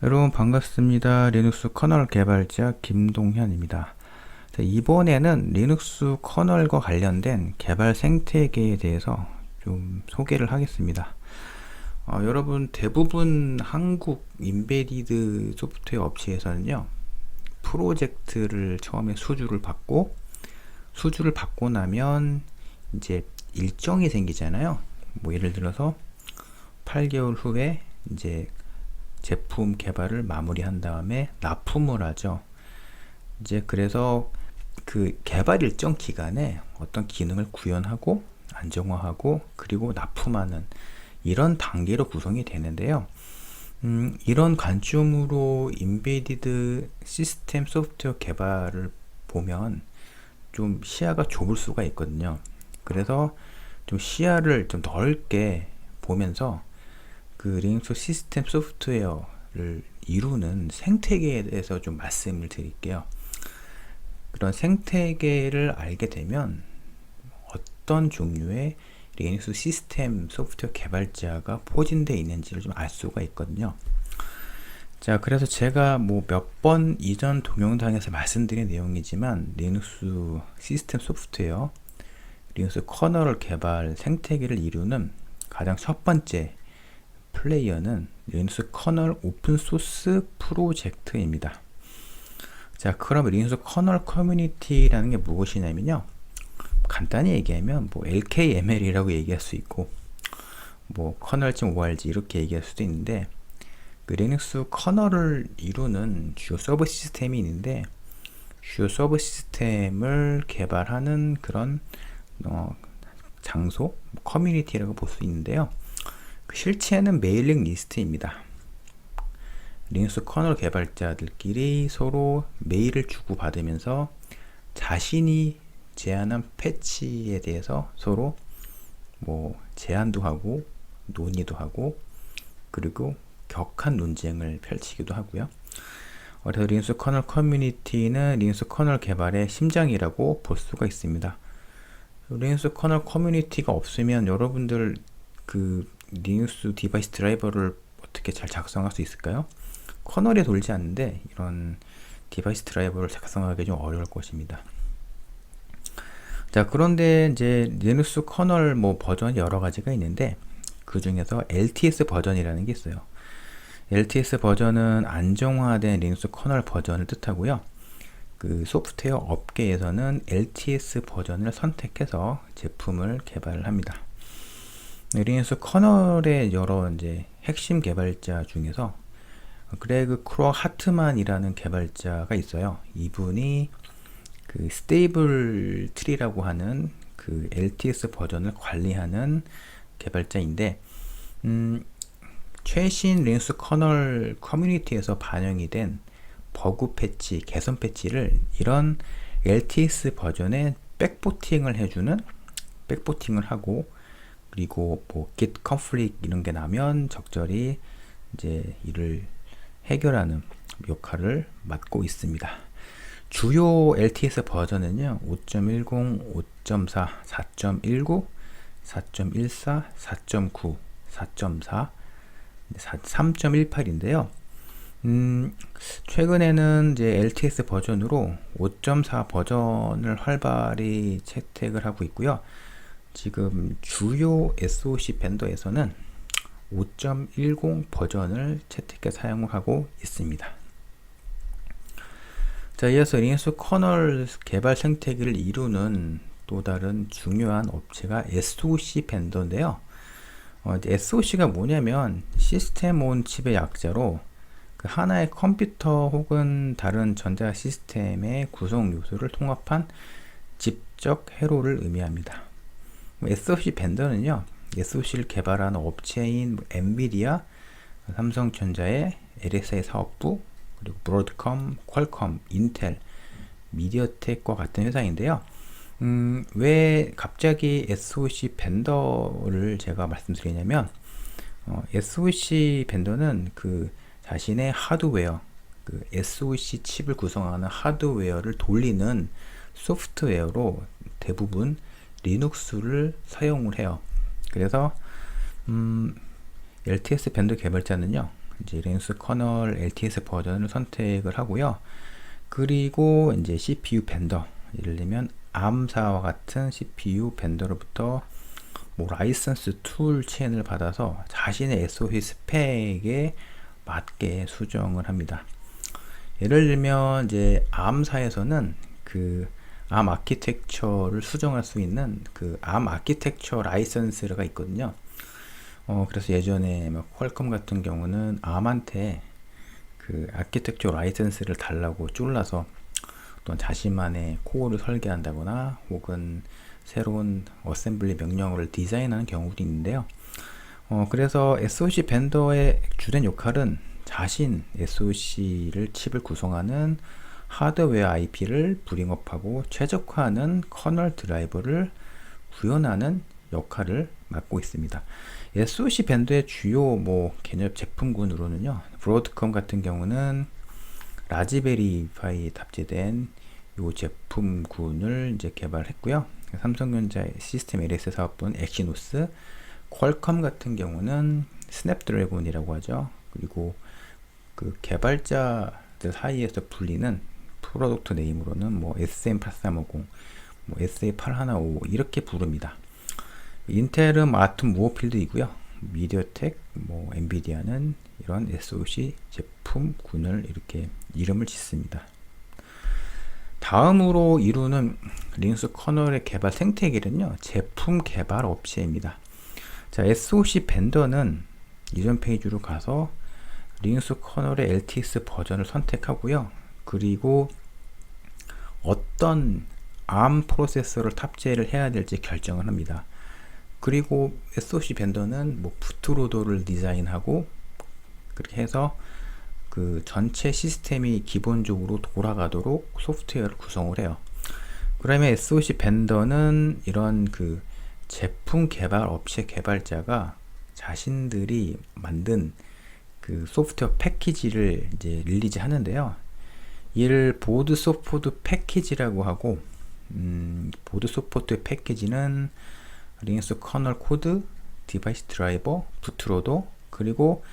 여러분 반갑습니다. 리눅스 커널 개발자 김동현입니다. 자, 이번에는 리눅스 커널과 관련된 개발 생태계에 대해서 좀 소개를 하겠습니다. 어, 여러분 대부분 한국 인베디드 소프트웨어 업체에서는요 프로젝트를 처음에 수주를 받고 수주를 받고 나면 이제 일정이 생기잖아요. 뭐 예를 들어서 8개월 후에 이제 제품 개발을 마무리한 다음에 납품을 하죠. 이제 그래서 그 개발 일정 기간에 어떤 기능을 구현하고 안정화하고 그리고 납품하는 이런 단계로 구성이 되는데요. 음, 이런 관점으로 인베디드 시스템 소프트웨어 개발을 보면 좀 시야가 좁을 수가 있거든요. 그래서 좀 시야를 좀 넓게 보면서 그 리눅스 시스템 소프트웨어를 이루는 생태계에 대해서 좀 말씀을 드릴게요. 그런 생태계를 알게 되면 어떤 종류의 리눅스 시스템 소프트웨어 개발자가 포진되어 있는지를 좀 알 수가 있거든요. 자, 그래서 제가 뭐 몇 번 이전 동영상에서 말씀드린 내용이지만 리눅스 시스템 소프트웨어, 리눅스 커널 개발 생태계를 이루는 가장 첫 번째 플레이어는 리눅스 커널 오픈 소스 프로젝트입니다. 자, 그럼 리눅스 커널 커뮤니티라는 게 무엇이냐면요. 간단히 얘기하면 뭐 LKML이라고 얘기할 수 있고 뭐 커널.org 이렇게 얘기할 수도 있는데 그 리눅스 커널을 이루는 주요 서버 시스템이 있는데 주요 서버 시스템을 개발하는 그런 어, 장소 커뮤니티라고 볼 수 있는데요. 그 실체는 메일링 리스트입니다. 리눅스 커널 개발자들끼리 서로 메일을 주고받으면서 자신이 제안한 패치에 대해서 서로 뭐 제안도 하고 논의도 하고 그리고 격한 논쟁을 펼치기도 하고요. 그래서 리눅스 커널 커뮤니티는 리눅스 커널 개발의 심장이라고 볼 수가 있습니다. 리눅스 커널 커뮤니티가 없으면 여러분들 그 리눅스 디바이스 드라이버를 어떻게 잘 작성할 수 있을까요? 커널에 돌지 않는데 이런 디바이스 드라이버를 작성하기 좀 어려울 것입니다. 자, 그런데 이제 리눅스 커널 뭐 버전이 여러 가지가 있는데 그 중에서 LTS 버전이라는 게 있어요. LTS 버전은 안정화된 리눅스 커널 버전을 뜻하고요. 그 소프트웨어 업계에서는 LTS 버전을 선택해서 제품을 개발을 합니다. 리눅스 커널의 여러 이제 핵심 개발자 중에서 그레그 크로 하트만이라는 개발자가 있어요. 이분이 그 스테이블 트리라고 하는 그 LTS 버전을 관리하는 개발자인데 음, 최신 리눅스 커널 커뮤니티에서 반영이 된 버그 패치, 개선 패치를 이런 LTS 버전에 백보팅을 해주는 백보팅을 하고 그리고 뭐 git conflict 이런 게 나면 적절히 이제 이를 해결하는 역할을 맡고 있습니다. 주요 LTS 버전은요. 5.10, 5.4, 4.19, 4.14, 4.9, 4.4, 3.18인데요. 음, 최근에는 이제 LTS 버전으로 5.4 버전을 활발히 채택을 하고 있고요. 지금 주요 SOC 벤더에서는 5.10 버전을 채택해 사용을 하고 있습니다. 자, 이어서 리눅스 커널 개발 생태계를 이루는 또 다른 중요한 업체가 SOC 벤더인데요. 어, SOC가 뭐냐면 시스템 온 칩의 약자로 그 하나의 컴퓨터 혹은 다른 전자 시스템의 구성 요소를 통합한 집적 회로를 의미합니다. SOC 벤더는요, SOC를 개발하는 업체인 뭐 엔비디아, 삼성전자의 LSI 사업부, 그리고 브로드컴, 퀄컴, 인텔, 미디어텍과 같은 회사인데요. 음, 왜 갑자기 SOC 벤더를 제가 말씀드리냐면, 어, SOC 벤더는 그 자신의 하드웨어, 그 SOC 칩을 구성하는 하드웨어를 돌리는 소프트웨어로 대부분 리눅스를 사용을 해요. 그래서 음, LTS 밴드 개발자는요 이제 리눅스 커널 LTS 버전을 선택을 하고요. 그리고 이제 CPU 벤더 예를 들면 암사와 같은 CPU 벤더로부터 뭐 라이선스 툴 체인을 받아서 자신의 SOC 스펙에 맞게 수정을 합니다. 예를 들면 이제 암사에서는 그 암 아키텍처를 수정할 수 있는 그 암 아키텍처 라이선스가 있거든요. 어 그래서 예전에 뭐 퀄컴 같은 경우는 암한테 그 아키텍처 라이선스를 달라고 쫄라서 어떤 자신만의 코어를 설계한다거나 혹은 새로운 어셈블리 명령어를 디자인하는 경우도 있는데요. 어, 그래서 SOC 벤더의 주된 역할은 자신 SOC를 칩을 구성하는 하드웨어 IP를 브링업하고 최적화하는 커널 드라이버를 구현하는 역할을 맡고 있습니다. SOC 밴드의 주요 뭐 개념 제품군으로는요. 브로드컴 같은 경우는 라즈베리 파이에 탑재된 이 제품군을 이제 개발했고요. 삼성전자의 시스템 LS 사업부는 엑시노스, 퀄컴 같은 경우는 스냅드래곤이라고 하죠. 그리고 그 개발자들 사이에서 불리는 프로덕트 네임으로는 뭐 SM8350, 뭐 SA8155 이렇게 부릅니다. 인텔은 아톰 무어필드이고요. 미디어텍, 뭐 엔비디아는 이런 SoC 제품군을 이렇게 이름을 짓습니다. 다음으로 이루는 리눅스 커널의 개발 생태계는요. 제품 개발 업체입니다. 자, SoC 벤더는 이전 페이지로 가서 리눅스 커널의 LTS 버전을 선택하고요. 그리고 어떤 ARM 프로세서를 탑재를 해야 될지 결정을 합니다. 그리고 SoC 벤더는 뭐 부트로더를 디자인하고 그렇게 해서 그 전체 시스템이 기본적으로 돌아가도록 소프트웨어를 구성을 해요. 그러면 SOC 벤더는 이런 그 제품 개발 업체 개발자가 자신들이 만든 그 소프트웨어 패키지를 이제 릴리즈 하는데요. 이를 보드 소프트 패키지라고 하고 음, 보드 소프트 패키지는 리눅스 커널 코드, 디바이스 드라이버, 부트로더 그리고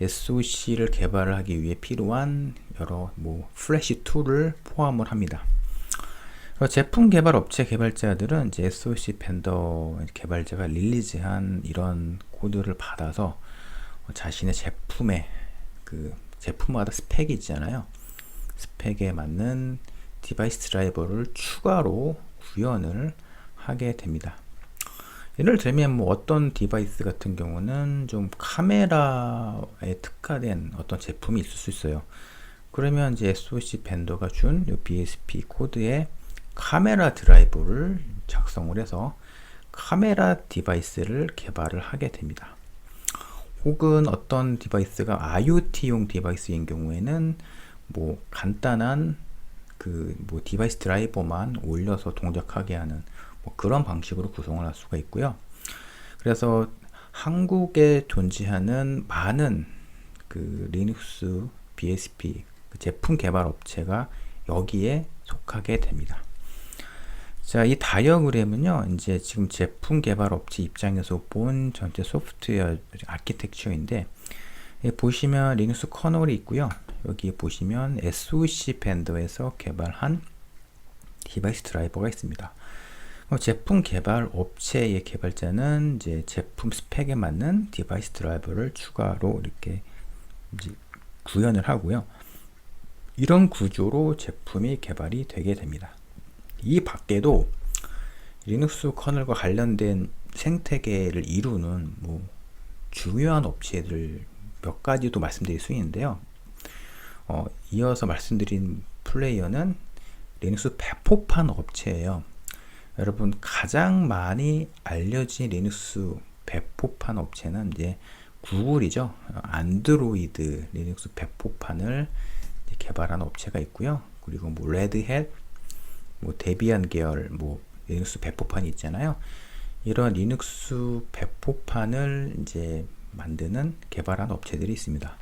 SOC를 개발을 하기 위해 필요한 여러 뭐 플래시 툴을 포함을 합니다. 제품 개발 업체 개발자들은 이제 SOC 벤더 개발자가 릴리즈한 이런 코드를 받아서 자신의 제품에 그 제품마다 스펙이 있잖아요. 스펙에 맞는 디바이스 드라이버를 추가로 구현을 하게 됩니다. 예를 들면 뭐 어떤 디바이스 같은 경우는 좀 카메라에 특화된 어떤 제품이 있을 수 있어요. 그러면 이제 SOC 벤더가 준 BSP 코드에 카메라 드라이버를 작성을 해서 카메라 디바이스를 개발을 하게 됩니다. 혹은 어떤 디바이스가 IoT용 디바이스인 경우에는 뭐 간단한 그 뭐 디바이스 드라이버만 올려서 동작하게 하는 뭐 그런 방식으로 구성을 할 수가 있고요. 그래서 한국에 존재하는 많은 그 리눅스 BSP 그 제품 개발 업체가 여기에 속하게 됩니다. 자, 이 다이어그램은요, 이제 지금 제품 개발 업체 입장에서 본 전체 소프트웨어 아키텍처인데, 보시면 리눅스 커널이 있고요. 여기 보시면 SOC 밴더에서 개발한 디바이스 드라이버가 있습니다. 어, 제품 개발 업체의 개발자는 이제 제품 스펙에 맞는 디바이스 드라이버를 추가로 이렇게 구현을 하고요. 이런 구조로 제품이 개발이 되게 됩니다. 이 밖에도 리눅스 커널과 관련된 생태계를 이루는 뭐 중요한 업체들 몇 가지도 말씀드릴 수 있는데요. 어, 이어서 말씀드린 플레이어는 리눅스 배포판 업체예요. 여러분 가장 많이 알려진 리눅스 배포판 업체는 이제 구글이죠. 안드로이드 리눅스 배포판을 개발한 업체가 있고요. 그리고 뭐 레드햇, 뭐 데비안 계열 뭐 리눅스 배포판이 있잖아요. 이런 리눅스 배포판을 이제 만드는 개발한 업체들이 있습니다.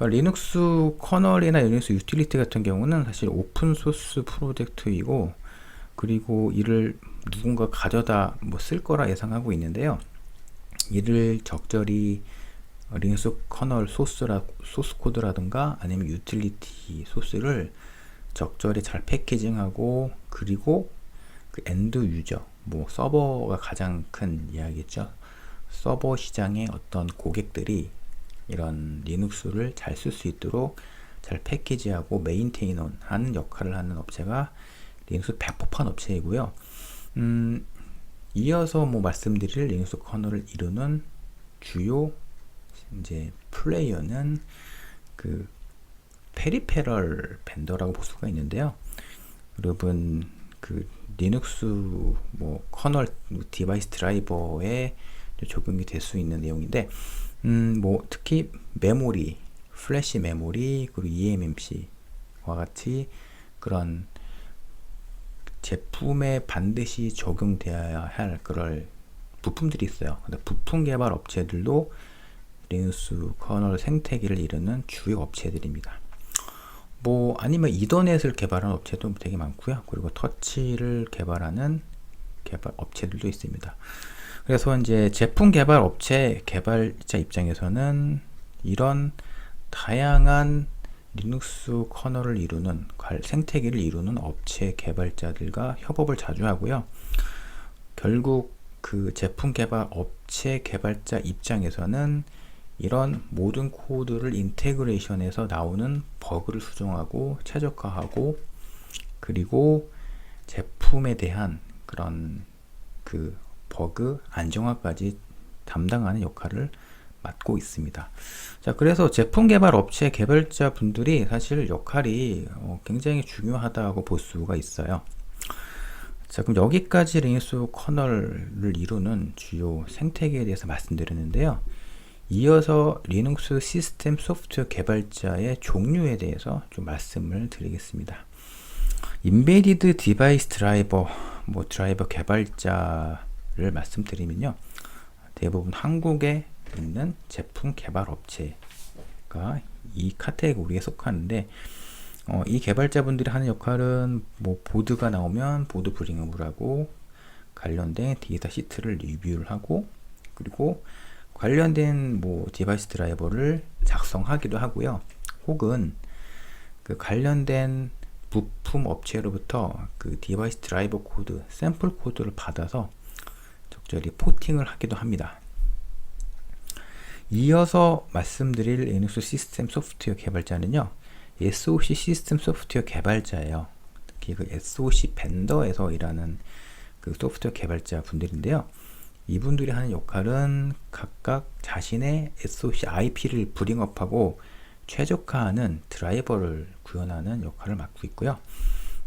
그러니까 리눅스 커널이나 리눅스 유틸리티 같은 경우는 사실 오픈 소스 프로젝트이고 그리고 이를 누군가 가져다 뭐 쓸 거라 예상하고 있는데요. 이를 적절히 리눅스 커널 소스라 소스 코드라든가 아니면 유틸리티 소스를 적절히 잘 패키징하고 그리고 그 엔드 유저 뭐 서버가 가장 큰 이야기죠. 서버 시장의 어떤 고객들이 이런 리눅스를 잘 쓸 수 있도록 잘 패키지하고 메인테인 하는 역할을 하는 업체가 리눅스 백폭판 업체이고요. 음, 이어서 뭐 말씀드릴 리눅스 커널을 이루는 주요 이제 플레이어는 그 페리페럴 벤더라고 볼 수가 있는데요. 여러분 그 리눅스 뭐 커널 디바이스 드라이버에 적용이 될 수 있는 내용인데 음 뭐 특히 메모리, 플래시 메모리 그리고 eMMC와 같이 그런 제품에 반드시 적용되어야 할 그럴 부품들이 있어요. 부품 개발 업체들도 리눅스 커널 생태계를 이루는 주요 업체들입니다. 뭐 아니면 이더넷을 개발하는 업체도 되게 많고요. 그리고 터치를 개발하는 개발 업체들도 있습니다. 그래서 이제 제품 개발 업체 개발자 입장에서는 이런 다양한 리눅스 커널을 이루는 생태계를 이루는 업체 개발자들과 협업을 자주 하고요. 결국 그 제품 개발 업체 개발자 입장에서는 이런 모든 코드를 인테그레이션해서 나오는 버그를 수정하고 최적화하고 그리고 제품에 대한 그런 그 버그 안정화까지 담당하는 역할을 맡고 있습니다. 자, 그래서 제품 개발 업체 개발자 분들이 사실 역할이 어, 굉장히 중요하다고 볼 수가 있어요. 자, 그럼 여기까지 리눅스 커널을 이루는 주요 생태계에 대해서 말씀드렸는데요. 이어서 리눅스 시스템 소프트웨어 개발자의 종류에 대해서 좀 말씀을 드리겠습니다. 인베디드 디바이스 드라이버, 뭐 드라이버 개발자 를 말씀드리면요. 대부분 한국에 있는 제품 개발 업체가 이 카테고리에 속하는데 어, 이 개발자분들이 하는 역할은 뭐 보드가 나오면 보드 브링업을 하고 관련된 데이터 시트를 리뷰를 하고 그리고 관련된 뭐 디바이스 드라이버를 작성하기도 하고요. 혹은 그 관련된 부품 업체로부터 그 디바이스 드라이버 코드, 샘플 코드를 받아서 적절히 포팅을 하기도 합니다. 이어서 말씀드릴 리눅스 시스템 소프트웨어 개발자는요. SOC 시스템 소프트웨어 개발자예요. 특히 그 SOC 벤더에서 일하는 그 소프트웨어 개발자 분들인데요. 이분들이 하는 역할은 각각 자신의 SOC IP를 브링업하고 최적화하는 드라이버를 구현하는 역할을 맡고 있고요.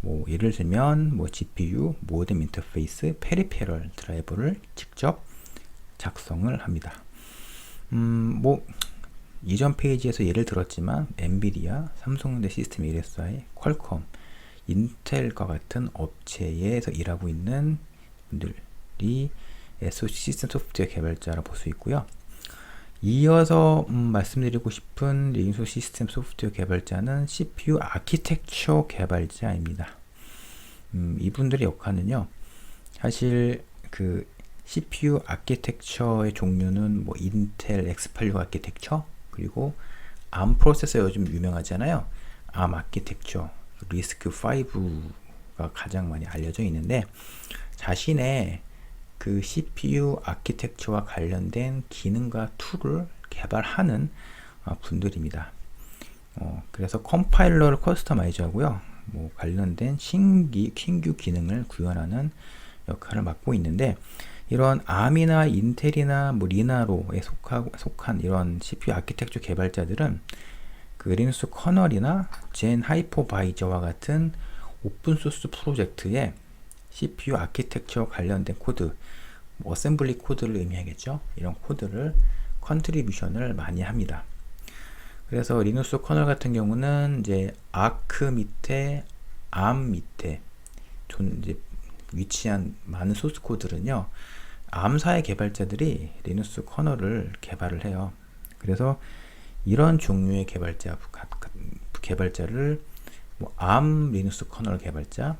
뭐 예를 들면 뭐 GPU, 모뎀 인터페이스, 페리페럴 드라이버를 직접 작성을 합니다. 음, 뭐 이전 페이지에서 예를 들었지만 엔비디아, 삼성현대 시스템 LSI, 퀄컴, 인텔과 같은 업체에서 일하고 있는 분들이 SOC 시스템 소프트웨어 개발자라 볼 수 있고요. 이어서 음, 말씀드리고 싶은 리눅스 시스템 소프트웨어 개발자는 CPU 아키텍처 개발자입니다. 음, 이분들의 역할은요. 사실 그 CPU 아키텍처의 종류는 뭐 인텔 X86 아키텍처 그리고 ARM 프로세서 요즘 유명하잖아요. ARM 아키텍처, 리스크 5가 가장 많이 알려져 있는데 자신의 그 CPU 아키텍처와 관련된 기능과 툴을 개발하는 어, 분들입니다. 어, 그래서 컴파일러를 커스터마이즈 하고요. 뭐 관련된 신기, 신규 기능을 구현하는 역할을 맡고 있는데 이런 암이나 인텔이나 뭐 리나로에 속하, 속한 이런 CPU 아키텍처 개발자들은 그 리눅스 커널이나 젠 하이퍼바이저와 같은 오픈소스 프로젝트에 CPU 아키텍처 관련된 코드, 뭐 어셈블리 코드를 의미하겠죠. 이런 코드를 컨트리뷰션을 많이 합니다. 그래서 리눅스 커널 같은 경우는 이제 아크 밑에 암 밑에 존 이제 위치한 많은 소스 코드는요. 암사의 개발자들이 리눅스 커널을 개발을 해요. 그래서 이런 종류의 개발자 개발자를 뭐 암 리눅스 커널 개발자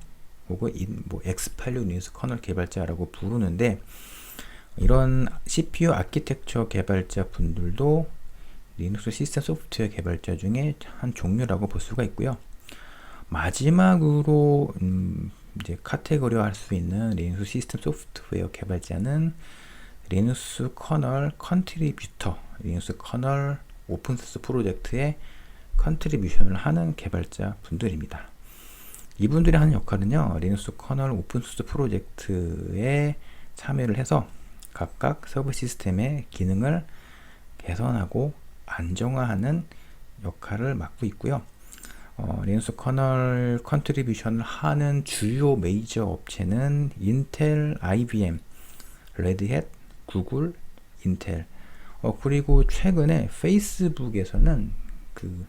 혹은 뭐 X86 리눅스 커널 개발자라고 부르는데 이런 CPU 아키텍처 개발자 분들도 리눅스 시스템 소프트웨어 개발자 중에 한 종류라고 볼 수가 있고요. 마지막으로 음, 이제 카테고리화할 수 있는 리눅스 시스템 소프트웨어 개발자는 리눅스 커널 컨트리뷰터, 리눅스 커널 오픈소스 프로젝트에 컨트리뷰션을 하는 개발자 분들입니다. 이분들이 하는 역할은요, 리눅스 커널 오픈소스 프로젝트에 참여를 해서 각각 서브 시스템의 기능을 개선하고 안정화하는 역할을 맡고 있고요. 어, 리눅스 커널 컨트리뷰션을 하는 주요 메이저 업체는 인텔, IBM, 레드햇, 구글, 인텔. 어, 그리고 최근에 페이스북에서는 그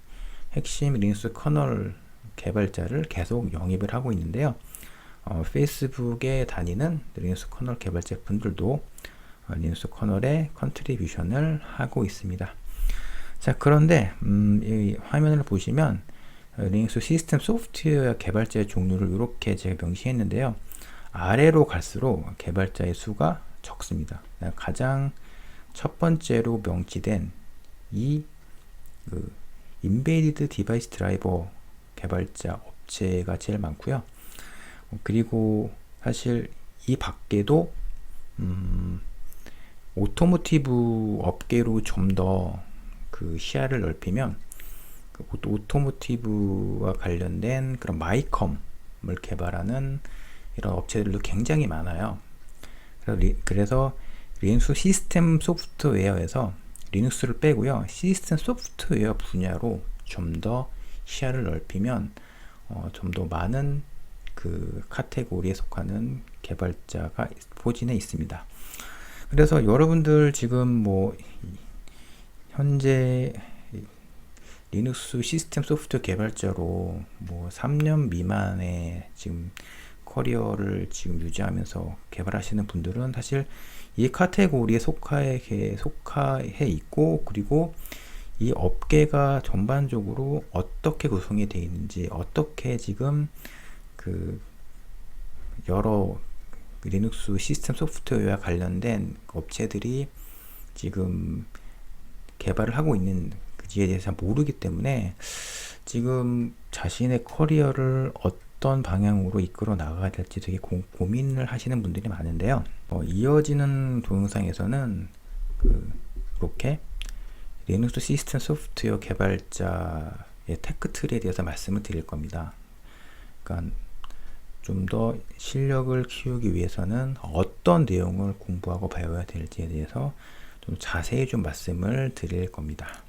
핵심 리눅스 커널 개발자를 계속 영입을 하고 있는데요. 어, 페이스북에 다니는 리눅스 커널 개발자 분들도 어, 리눅스 커널에 컨트리뷰션을 하고 있습니다. 자, 그런데 음, 이 화면을 보시면 어, 리눅스 시스템 소프트웨어 개발자의 종류를 이렇게 제가 명시했는데요. 아래로 갈수록 개발자의 수가 적습니다. 가장 첫 번째로 명시된 이 그, 인베이디드 디바이스 드라이버 개발자 업체가 제일 많고요. 어, 그리고 사실 이 밖에도 음, 오토모티브 업계로 좀 더 그 시야를 넓히면 그 오토모티브와 관련된 그런 마이컴을 개발하는 이런 업체들도 굉장히 많아요. 그래서, 리, 그래서 리눅스 시스템 소프트웨어에서 리눅스를 빼고요. 시스템 소프트웨어 분야로 좀더 시야를 넓히면 어, 좀 더 많은 그 카테고리에 속하는 개발자가 포진해 있습니다. 그래서 여러분들 지금 뭐 현재 리눅스 시스템 소프트웨어 개발자로 뭐 3년 미만의 지금 커리어를 지금 유지하면서 개발하시는 분들은 사실 이 카테고리에 속하에 속하해 있고 그리고 이 업계가 전반적으로 어떻게 구성이 되어 있는지 어떻게 지금 그 여러 리눅스 시스템 소프트웨어와 관련된 업체들이 지금 개발을 하고 있는지에 대해서 모르기 때문에 지금 자신의 커리어를 어떤 방향으로 이끌어 나가야 될지 되게 고, 민을 하시는 분들이 많은데요. 어, 이어지는 동영상에서는 그, 이렇게 리눅스 시스템 소프트웨어 개발자의 테크 틀에 대해서 말씀을 드릴 겁니다. 그러니까 좀 더 실력을 키우기 위해서는 어떤 내용을 공부하고 배워야 될지에 대해서 좀 자세히 좀 말씀을 드릴 겁니다.